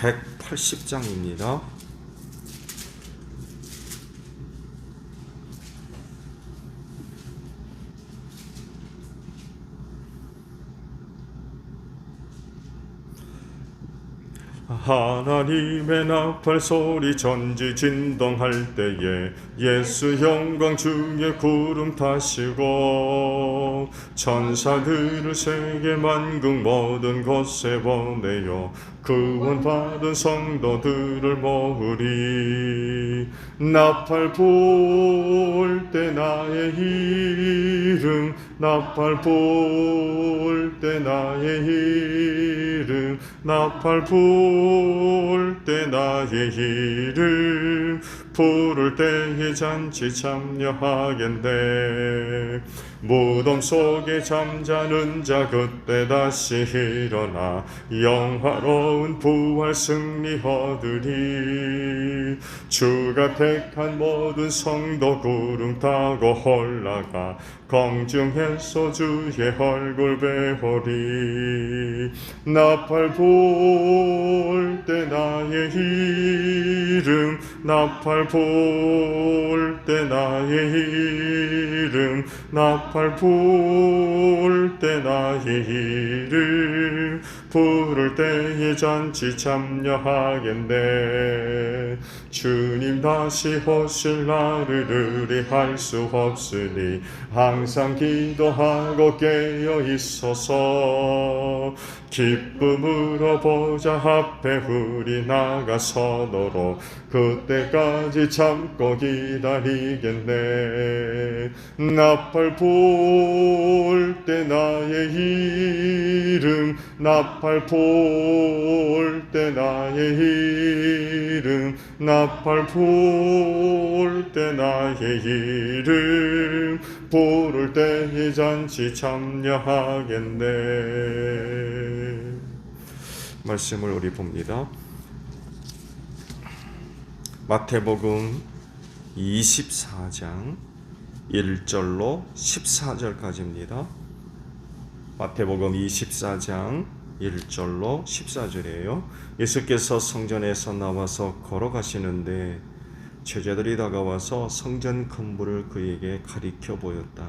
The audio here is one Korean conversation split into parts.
180장입니다. 하나님의 나팔 소리 전지 진동할 때에 예수 영광 중에 구름 타시고 천사들을 세계 만국 모든 곳에 보내어 구원 받은 성도들을 모으리. 나팔 불 때 나의 이름 나팔 불 때 나의 이름 나팔 불 때 나의 이름 부를 때에 잔치 참여하겠네 무덤 속에 잠자는 자 그때 다시 일어나 영화로운 부활 승리 얻으리 주가 택한 모든 성도 구름 타고 올라가 공중에서 주의 얼굴 배우리 나팔 불 때 나의 이름 나팔 불 때 나의 이름 나팔 불때 나의 이름 부를 때에 잔치 참여하겠네 주님 다시 오실 날을 의뢰할 수 없으니 항상 기도하고 깨어 있어서 기쁨으로 보자 앞에 우리 나가서도록 그때까지 참고 기다리겠네. 나팔 불 때 나의 이름 나팔 불 때 나의 이름 나팔 불때 나의 이름 부를 때에 잔치 참여하겠네 말씀을 우리 봅니다 마태복음 24장 1절로 14절까지입니다. 마태복음 24장 1절로 14절이에요. 예수께서 성전에서 나와서 걸어가시는데 제자들이 다가와서 성전 건물을 그에게 가리켜 보였다.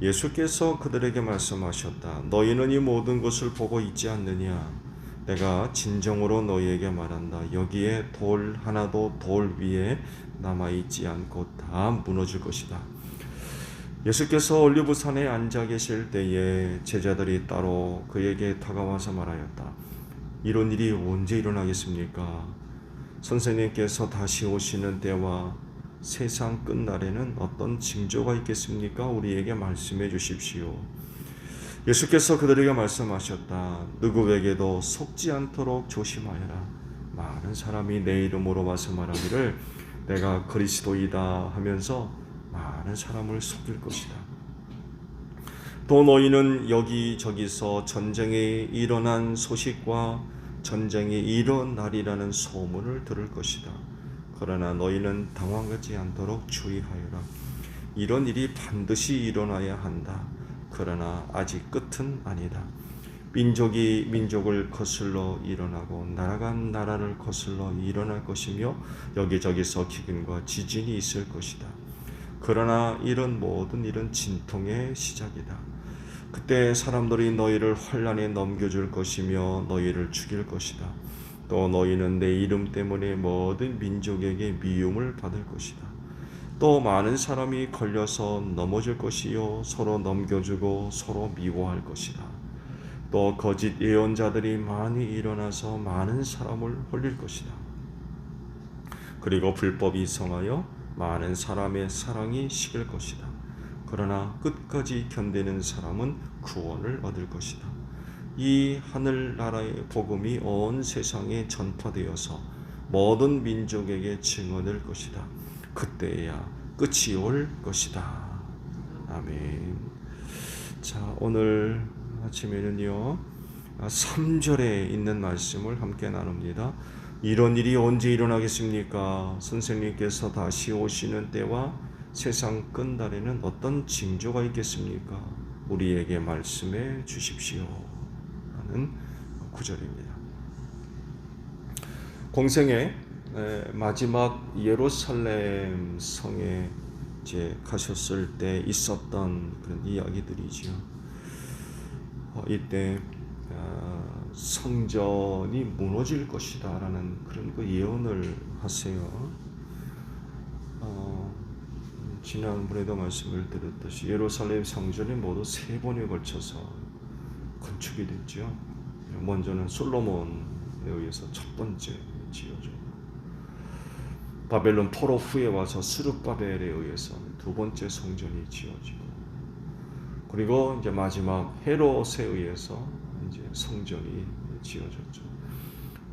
예수께서 그들에게 말씀하셨다. 너희는 이 모든 것을 보고 있지 않느냐? 내가 진정으로 너희에게 말한다. 여기에 돌 하나도 돌 위에 남아 있지 않고 다 무너질 것이다. 예수께서 올리브 산에 앉아 계실 때에 제자들이 따로 그에게 다가와서 말하였다. 이런 일이 언제 일어나겠습니까? 선생님께서 다시 오시는 때와 세상 끝날에는 어떤 징조가 있겠습니까? 우리에게 말씀해 주십시오. 예수께서 그들에게 말씀하셨다. 누구에게도 속지 않도록 조심하여라. 많은 사람이 내 이름으로 와서 말하기를 내가 그리스도이다 하면서 많은 사람을 속일 것이다. 또 너희는 여기저기서 전쟁이 일어난 소식과 전쟁이 일어나리라는 소문을 들을 것이다. 그러나 너희는 당황하지 않도록 주의하여라. 이런 일이 반드시 일어나야 한다. 그러나 아직 끝은 아니다. 민족이 민족을 거슬러 일어나고 나라가 나라를 거슬러 일어날 것이며 여기저기서 기근과 지진이 있을 것이다. 그러나 이런 모든 일은 진통의 시작이다. 그때 사람들이 너희를 환란에 넘겨줄 것이며 너희를 죽일 것이다. 또 너희는 내 이름 때문에 모든 민족에게 미움을 받을 것이다. 또 많은 사람이 걸려서 넘어질 것이요 서로 넘겨주고 서로 미워할 것이다. 또 거짓 예언자들이 많이 일어나서 많은 사람을 홀릴 것이다. 그리고 불법이 성하여 많은 사람의 사랑이 식을 것이다. 그러나 끝까지 견디는 사람은 구원을 얻을 것이다. 이 하늘나라의 복음이 온 세상에 전파되어서 모든 민족에게 증언될 것이다. 그때야 끝이 올 것이다. 아멘. 자, 오늘 아침에는요. 3절에 있는 말씀을 함께 나눕니다. 이런 일이 언제 일어나겠습니까? 선생님께서 다시 오시는 때와 세상 끝날에는 어떤 징조가 있겠습니까? 우리에게 말씀해 주십시오. 라는 구절입니다. 공생의 마지막 예루살렘 성에 이제 가셨을 때 있었던 그런 이야기들이지요. 어, 이때 어, 성전이 무너질 것이다 라는 그런 그 예언을 하세요. 어, 지난번에도 말씀을 드렸듯이 예루살렘 성전이 모두 세 번에 걸쳐서 건축이 됐죠. 먼저는 솔로몬에 의해서 첫 번째 지어졌고 바벨론 포로 후에 와서 스룹바벨에 의해서 두 번째 성전이 지어지고 그리고 이제 마지막 헤롯에 의해서 이제 성전이 지어졌죠.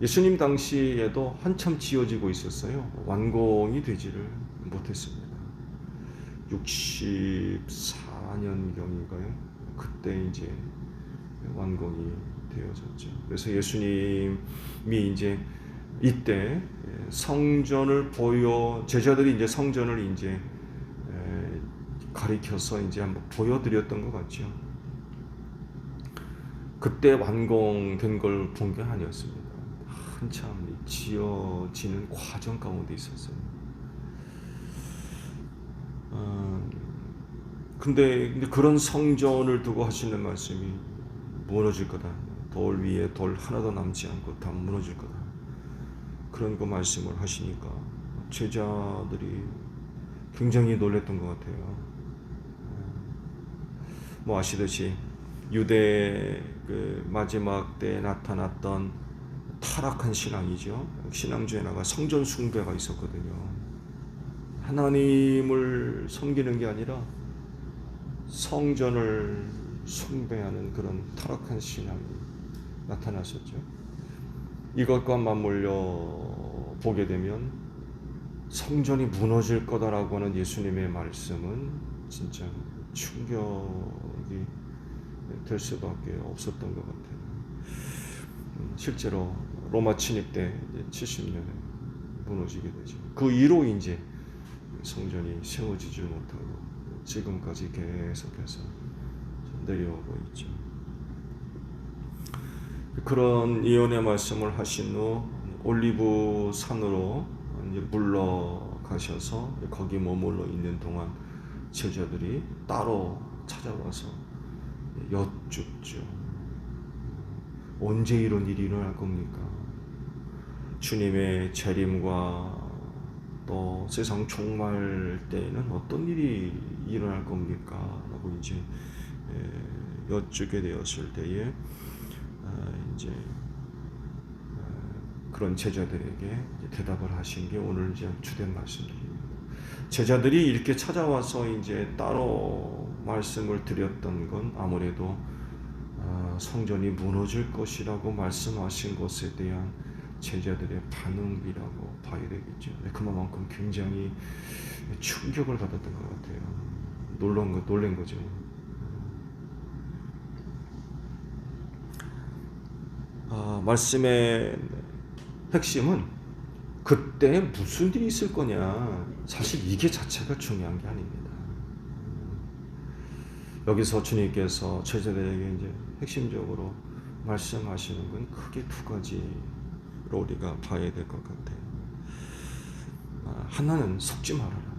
예수님 당시에도 한참 지어지고 있었어요. 완공이 되지를 못했습니다. 64년경인가요? 그때 이제 완공이 되어졌죠. 그래서 예수님이 이제 이때 성전을 보여 제자들이 이제 성전을 이제 가리켜서 이제 한번 보여드렸던 것 같죠. 그때 완공된 걸 본 게 아니었습니다. 한참 지어지는 과정 가운데 있었어요. 어, 근데, 근데 그런 성전을 두고 하시는 말씀이 무너질 거다. 돌 위에 돌 하나도 남지 않고 다 무너질 거다. 그런 그 말씀을 하시니까 제자들이 굉장히 놀랬던 것 같아요. 뭐 아시듯이 유대 그 마지막 때 나타났던 타락한 신앙이죠. 신앙 중에 하나가 성전 숭배가 있었거든요. 하나님을 섬기는 게 아니라 성전을 숭배하는 그런 타락한 신앙이 나타났었죠. 이것과 맞물려 보게 되면 성전이 무너질 거다라고 하는 예수님의 말씀은 진짜 충격이 될 수밖에 없었던 것 같아요. 음, 실제로 로마 침입 때 70년에 무너지게 되죠. 그 이로 이제 성전이 세워지지 못하고 지금까지 계속해서 내려오고 있죠. 그런 예언의 말씀을 하신 후 올리브 산으로 물러가셔서 거기 머물러 있는 동안 제자들이 따로 찾아와서 여쭙죠. 언제 이런 일이 일어날 겁니까? 주님의 재림과 또 세상 종말 때에는 어떤 일이 일어날 겁니까? 라고 이제 여쭙게 되었을 때에 아, 이제 아, 그런 제자들에게 대답을 하신 게 오늘 이제 주된 말씀입니다. 제자들이 이렇게 찾아와서 이제 따로 말씀을 드렸던 건 아무래도 아, 성전이 무너질 것이라고 말씀하신 것에 대한 제자들의 반응이라고 봐야 되겠죠. 그만큼 굉장히 충격을 받았던 것 같아요. 놀란 거, 놀란 거죠. 아, 말씀의 핵심은 그때 무슨 일이 있을 거냐. 사실 이게 자체가 중요한 게 아닙니다. 여기서 주님께서 제자들에게 이제 핵심적으로 말씀하시는 건 크게 두 가지로 우리가 봐야 될 것 같아요. 아, 하나는 속지 말아라.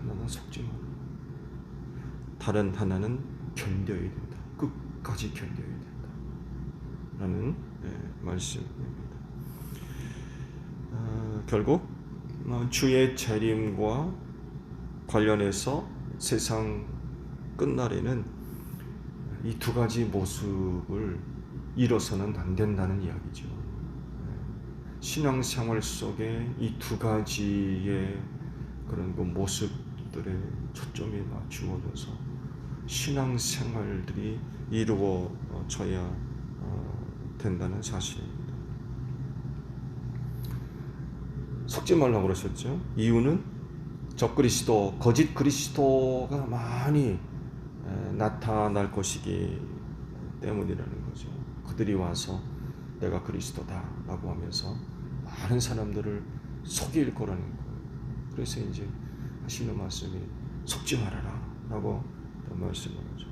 하나는 속지 말아라. 다른 하나는 견뎌야 된다. 끝까지 견뎌야 된다. 라는 예, 말씀입니다. 어, 결국 어, 주의 재림과 관련해서 세상 끝날에는 이 두 가지 모습을 잃어서는 안 된다는 이야기죠. 신앙생활 속에 이 두 가지의 그런 그 모습들에 초점이 맞추어져서 신앙생활들이 이루어져야 어, 된다는 사실입니다. 속지 말라고 그러셨죠? 이유는 적그리스도, 거짓 그리스도가 많이 에, 나타날 것이기 때문이라는 거죠. 그들이 와서 내가 그리스도다라고 하면서 많은 사람들을 속일 거라는 거예요. 그래서 이제 하시는 말씀이 속지 말아라라고 말씀을 하죠.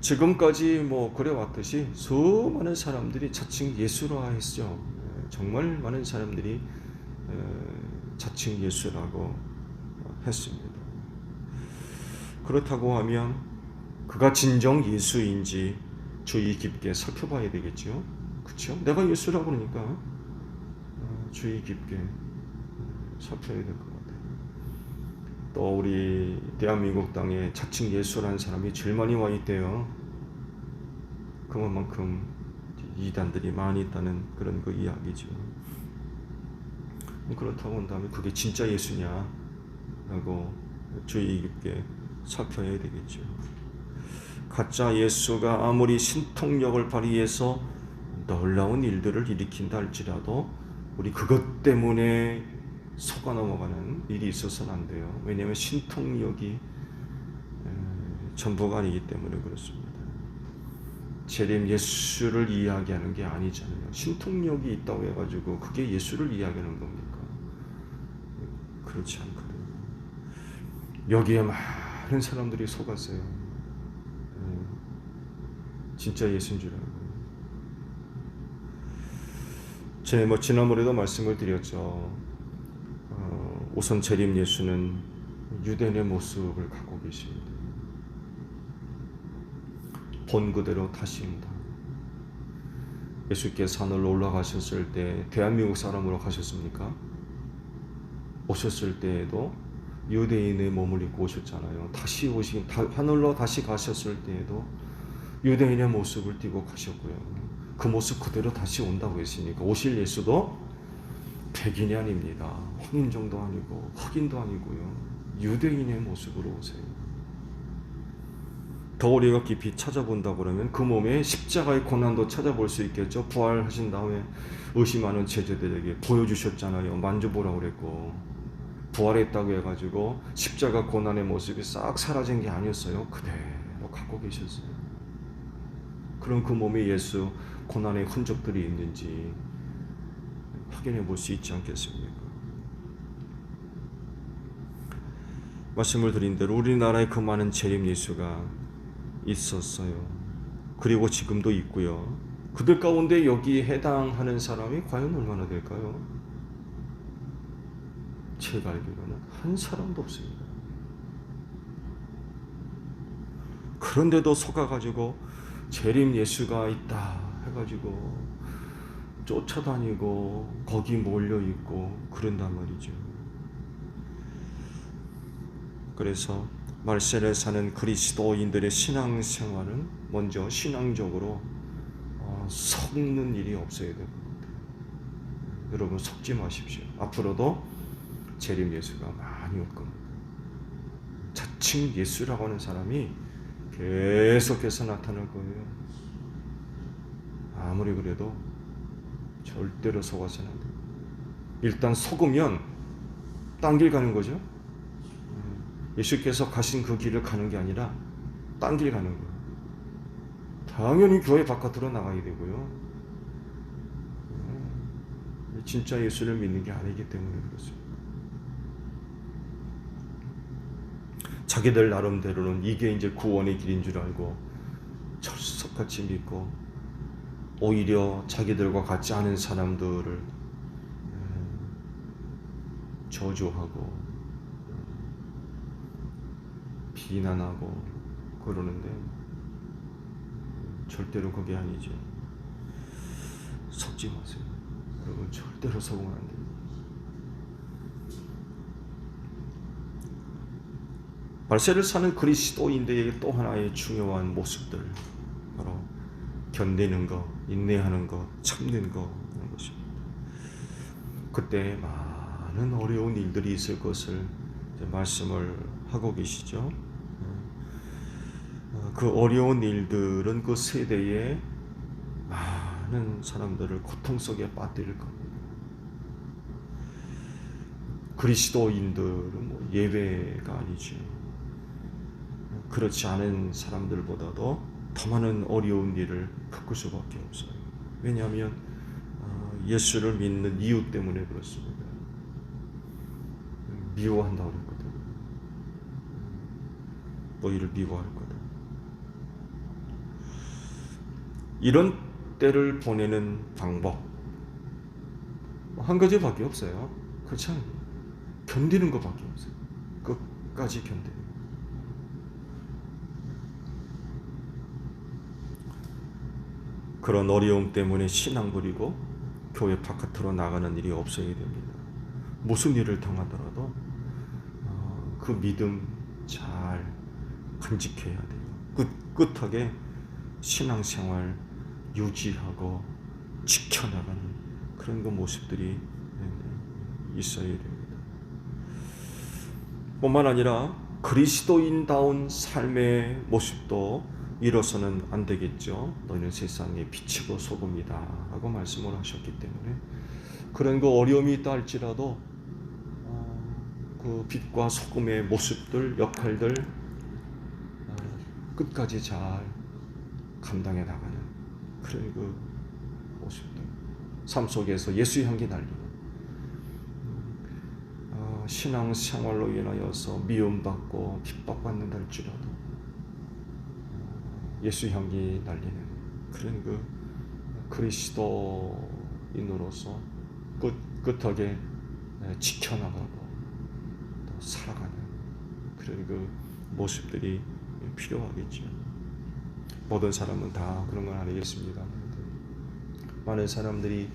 지금까지 뭐 그래 왔듯이 수많은 사람들이 자칭 예수라했죠. 정말 많은 사람들이 자칭 예수라고 했습니다. 그렇다고 하면 그가 진정 예수인지 주의 깊게 살펴봐야 되겠죠. 그렇죠? 내가 예수라고 그러니까 어, 주의 깊게 살펴야 될 것 같아요. 또 우리 대한민국 땅에 자칭 예수라는 사람이 제일 많이 와 있대요. 그만큼 이단들이 많이 있다는 그런 그 이야기죠. 그렇다고 한다면 그게 진짜 예수냐? 라고 주의 깊게 살펴야 되겠죠. 가짜 예수가 아무리 신통력을 발휘해서 놀라운 일들을 일으킨다 할지라도 우리 그것 때문에 속아 넘어가는 일이 있어서는 안 돼요. 왜냐하면 신통력이 전부가 아니기 때문에 그렇습니다. 재림 예수를 이야기하는 게 아니잖아요. 신통력이 있다고 해가지고 그게 예수를 이야기하는 겁니까? 그렇지 않거든요. 여기에 많은 사람들이 속았어요. 진짜 예수인 줄 알고. 제뭐 지난번에도 말씀을 드렸죠. 어, 우선 재림 예수는 유대인의 모습을 갖고 계십니다. 본 그대로 다시입니다. 예수께서 하늘로 올라가셨을 때 대한민국 사람으로 가셨습니까? 오셨을 때에도 유대인의 몸을 입고 오셨잖아요. 다시 오신 하늘로 다시 가셨을 때에도 유대인의 모습을 띠고 가셨고요. 그 모습 그대로 다시 온다고 했으니까 오실 예수도 백인이 아닙니다. 황인종도 아니고 흑인도 아니고요. 유대인의 모습으로 오세요. 더 우리가 깊이 찾아본다 그러면 그 몸에 십자가의 고난도 찾아볼 수 있겠죠. 부활하신 다음에 의심하는 제자들에게 보여주셨잖아요. 만져보라고 그랬고 부활했다고 해가지고 십자가 고난의 모습이 싹 사라진 게 아니었어요. 그대로 갖고 계셨어요. 그럼 그 몸에 예수 고난의 흔적들이 있는지 확인해 볼 수 있지 않겠습니까? 말씀을 드린 대로 우리나라에 그 많은 재림 예수가 있었어요. 그리고 지금도 있고요. 그들 가운데 여기에 해당하는 사람이 과연 얼마나 될까요? 제가 알기로는 한 사람도 없습니다. 그런데도 속아가지고 재림 예수가 있다 해가지고 쫓아다니고 거기 몰려 있고 그런단 말이죠. 그래서 말세를 사는 그리스도인들의 신앙생활은 먼저 신앙적으로 어, 섞는 일이 없어야 됩니다. 여러분 속지 마십시오. 앞으로도 재림 예수가 많이 올 겁니다. 자칭 예수라고 하는 사람이 계속해서 나타날 거예요. 아무리 그래도 절대로 속아서는 안 돼요. 일단 속으면 딴 길 가는 거죠. 예수께서 가신 그 길을 가는 게 아니라 딴 길 가는 거예요. 당연히 교회 바깥으로 나가야 되고요. 진짜 예수를 믿는 게 아니기 때문에 그렇습니다. 자기들 나름대로는 이게 이제 구원의 길인 줄 알고 철석같이 믿고 오히려 자기들과 같지 않은 사람들을 저주하고 비난하고 그러는데 절대로 그게 아니죠. 속지 마세요. 여러분 절대로 속으면 안 됩니다. 발세를 사는 그리스도인들에게 또 하나의 중요한 모습들 바로 견디는 것, 인내하는 것, 참는 것 하는 것입니다. 그때 많은 어려운 일들이 있을 것을 말씀을 하고 계시죠. 어, 그 어려운 일들은 그 세대에 많은 사람들을 고통 속에 빠뜨릴 겁니다. 그리스도인들은 뭐 예외가 아니죠. 그렇지 않은 사람들보다도 더 많은 어려운 일을 겪을 수밖에 없어요. 왜냐하면 어, 예수를 믿는 이유 때문에 그렇습니다. 미워한다고 그랬거든. 너희를 미워할 거다. 이런 때를 보내는 방법 한 가지밖에 없어요. 그렇지. 견디는 것밖에 없어요. 끝까지 견디는. 그런 어려움 때문에 신앙 버리고 교회 바깥으로 나가는 일이 없어야 됩니다. 무슨 일을 당하더라도 어, 그 믿음 잘 간직해야 돼요. 끝끝하게 신앙생활 유지하고 지켜나가는 그런 그 모습들이 있어야 됩니다. 뿐만 아니라 그리스도인다운 삶의 모습도 잃어서는 안 되겠죠. 너희는 세상의 빛이고 소금이다 하고 말씀을 하셨기 때문에 그런 그 어려움이 있다 할지라도 어, 그 빛과 소금의 모습들 역할들 어, 끝까지 잘 감당해 나가는 그런 그 모습들 삶 속에서 예수 향기 날리고 어, 신앙 생활로 인하여서 미움받고 핍박받는다 할지라도 예수 향기 날리는 그런 그 그리스도인으로서 끝 끝하게 지켜나가고 또 살아가는 그런 그 모습들이 필요하겠죠. 모든 사람은 다 그런 건 아니겠습니다. 많은 사람들이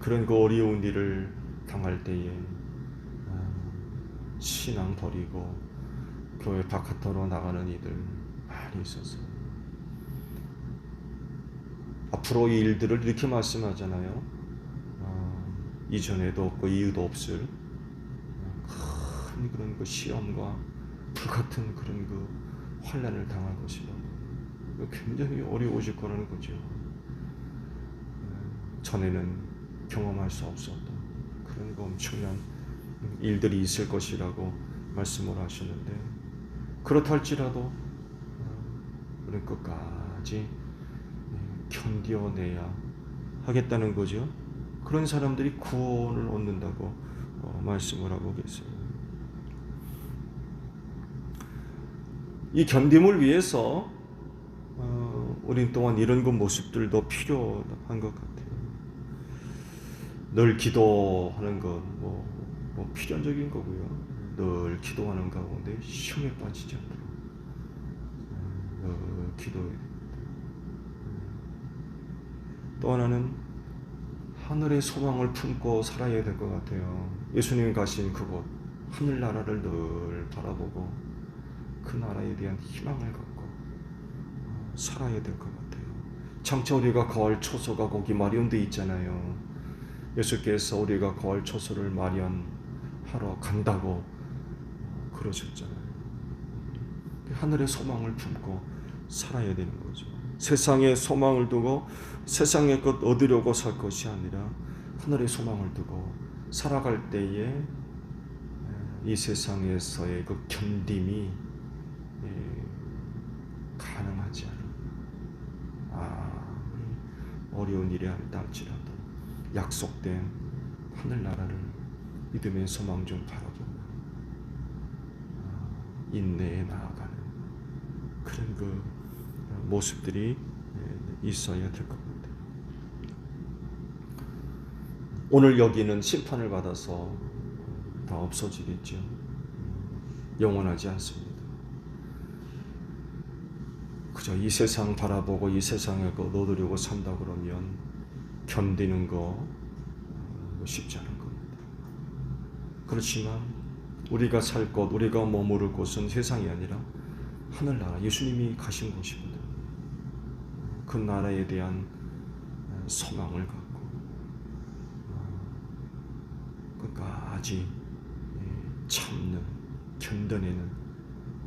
그런 그 어려운 일을 당할 때에 신앙 버리고 교회 바깥으로 나가는 이들 많이 있었어요. 앞으로 이 일들을 이렇게 말씀하잖아요. 어, 이전에도 없고 이유도 없을 큰 그런 그 시험과 불같은 그런 그 환란을 당할 것이다. 굉장히 어려워질 거라는 거죠. 전에는 경험할 수 없었던 그런 그 엄청난 일들이 있을 것이라고 말씀을 하시는데 그렇다 할지라도 우리는 끝까지 견뎌내야 하겠다는 거죠. 그런 사람들이 구원을 얻는다고 어, 말씀을 하고 계세요. 이 견딤을 위해서 어, 우린 또한 이런 그 모습들도 필요한 것 같아요. 늘 기도하는 건뭐 뭐 필연적인 거고요. 늘 기도하는 가운데 시험에 빠지지 않도록 늘 기도해. 또 하나는 하늘의 소망을 품고 살아야 될 것 같아요. 예수님이 가신 그곳 하늘나라를 늘 바라보고 그 나라에 대한 희망을 갖고 살아야 될 것 같아요. 장차 우리가 거할 초소가 거기 마련돼 있잖아요. 예수께서 우리가 거할 초소를 마련하러 간다고 그러셨잖아요. 하늘의 소망을 품고 살아야 되는 거죠. 세상에 소망을 두고 세상의 것 얻으려고 살 것이 아니라 하늘의 소망을 두고 살아갈 때에 이 세상에서의 그 견딤이 가능하지 않은 아 어려운 일이 아니다 할지라도 약속된 하늘나라를 믿음의 소망 좀 바라보고 인내에 나아가는 그런 그 모습들이 있어야 될것 같아요. 오늘 여기는 심판을 받아서 다 없어지겠죠. 영원하지 않습니다. 그저 이 세상 바라보고 이 세상에 거 얻으려고 산다 그러면 견디는 거, 쉽지 않은 겁니다. 그렇지만 우리가 살 곳, 우리가 머무를 곳은 세상이 아니라 하늘나라 예수님이 가신 곳이거든요. 그 나라에 대한 소망을 갖고 어, 끝까지 예, 참는 견뎌내는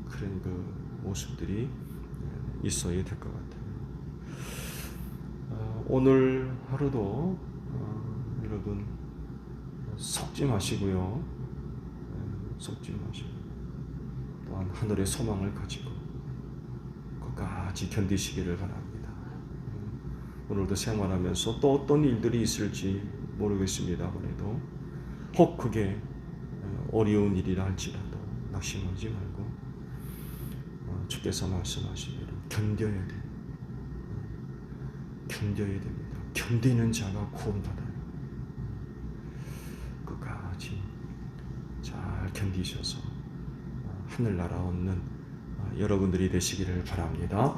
그런 그 모습들이 예, 있어야 될 것 같아요. 어, 오늘 하루도 어, 여러분 속지 마시고요. 예, 속지 마시고 또한 하늘의 소망을 가지고 끝까지 견디시기를 바랍니다. 음, 오늘도 생활하면서 또 어떤 일들이 있을지 모르겠습니다. 아무래도 혹 그게 어, 어려운 일이라 할지라도 낙심하지 말고 어, 주께서 말씀하신 대로 견뎌야 돼. 견뎌야 됩니다. 견디는 자가 구원받아요. 끝까지 잘 견디셔서 어, 하늘나라 얻는 어, 여러분들이 되시기를 바랍니다.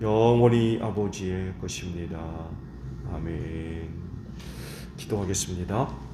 영원히 아버지의 것입니다. 아멘. 기도하겠습니다.